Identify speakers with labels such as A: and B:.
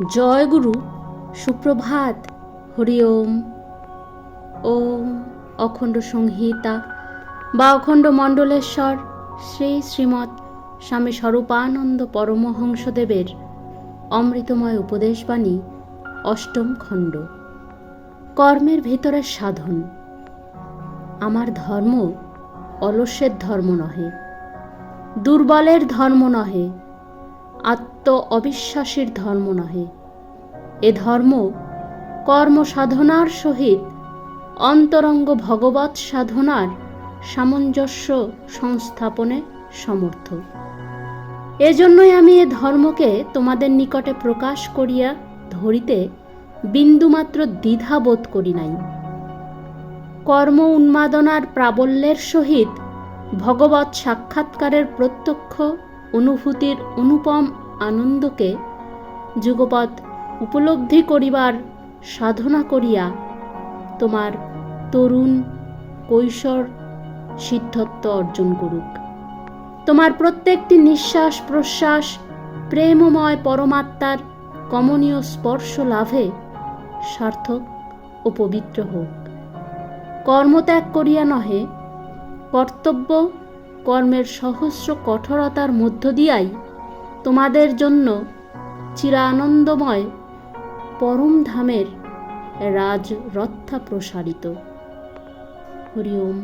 A: জয় গুরু, সুপ্রভাত, হরি ওম। ওম অখণ্ড সংহিতা বা অখণ্ড মণ্ডলেশ্বর শ্রী শ্রীমৎ স্বামী স্বরূপানন্দ পরমহংসদেবের অমৃতময় উপদেশবাণী, অষ্টম খণ্ড। কর্মের ভিতরের সাধন। আমার ধর্ম অলস্যের ধর্ম নহে, দুর্বলের ধর্ম নহে আত্ম অবিশ্বাসীর ধর্ম নহে। এ ধর্ম কর্ম সাধনার সহিত অন্তরঙ্গ ভগবৎ সাধনার সামঞ্জস্য সংস্থাপনে সমর্থ। এজন্যই আমি এ ধর্মকে তোমাদের নিকটে প্রকাশ করিয়া ধরিতে বিন্দুমাত্র দ্বিধা বোধ করি নাই। কর্ম উন্মাদনার প্রাবল্যের সহিত ভগবৎ সাক্ষাৎকারের প্রত্যক্ষ অনুভূতির অনুপম আনন্দকে যুগপৎ উপলব্ধি করিবার সাধনা করিয়া তোমার তরুণ কৈশোর সিদ্ধত্ব অর্জন করুক। তোমার প্রত্যেকটি নিঃশ্বাস প্রশ্বাস, প্রেমময় পরমাত্মার কমনীয় স্পর্শ লাভে সার্থক ও পবিত্র হোক। কর্মত্যাগ করিয়া নহে, কর্তব্য কর্মের সহস্র কঠোরতার মধ্য দিয়াই তোমাদের জন্য চিরানন্দময় পরম ধামের রাজ রথা প্রসারিত। হরি ওম।